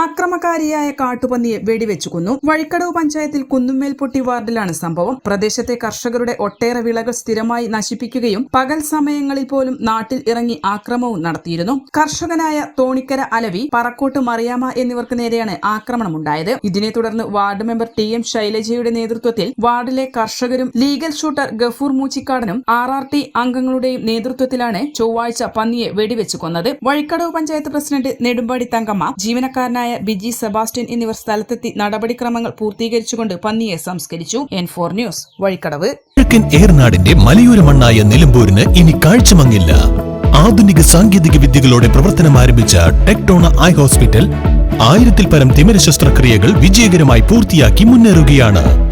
ആക്രമകാരിയായ കാട്ടുപന്നിയെ വെടിവെച്ചു കൊന്നു. വഴിക്കടവ് പഞ്ചായത്തിൽ കുന്നുമേൽപൊട്ടി വാർഡിലാണ് സംഭവം. പ്രദേശത്തെ കർഷകരുടെ ഒട്ടേറെ വിളകൾ സ്ഥിരമായി നശിപ്പിക്കുകയും പകൽ സമയങ്ങളിൽ പോലും നാട്ടിൽ ഇറങ്ങി ആക്രമവും നടത്തിയിരുന്നു. കർഷകനായ തോണിക്കര അലവി പറക്കോട്ട് മറിയാമ എന്നിവർക്ക് നേരെയാണ് ആക്രമണമുണ്ടായത്. ഇതിനെ തുടർന്ന് വാർഡ് മെമ്പർ ടി എം ശൈലജയുടെ നേതൃത്വത്തിൽ വാർഡിലെ കർഷകരും ലീഗൽ ഷൂട്ടർ ഗഫൂർ മൂച്ചിക്കാടനും ആർ ആർ ടി അംഗങ്ങളുടെയും നേതൃത്വത്തിലാണ് ചൊവ്വാഴ്ച പന്നിയെ വെടിവെച്ചു കൊന്നത്. വഴിക്കടവ് പഞ്ചായത്ത് പ്രസിഡന്റ് നെടുമ്പാടി തങ്കമ്മ ജീവനക്കാരനായ ബിജി സെബാസ്റ്റ്യൻ എന്നിവർ സ്ഥലത്തെത്തി നടപടിക്രമങ്ങൾ പൂർത്തീകരിച്ചുകൊണ്ട് പന്നിയെ സംസ്കരിച്ചു. N four news Vazhikkadavu. കിഴക്കൻ ഏർനാടിന്റെ മലയോര മണ്ണായ നിലമ്പൂരിന് ഇനി കാഴ്ചമങ്ങില്ല. ആധുനിക സാങ്കേതിക വിദ്യകളോടെ പ്രവർത്തനം ആരംഭിച്ച ടെക്ടോണ ഐ ഹോസ്പിറ്റൽ ആയിരത്തിൽ പരം തിമിര ശസ്ത്രക്രിയകൾ വിജയകരമായി പൂർത്തിയാക്കി മുന്നേറുകയാണ്.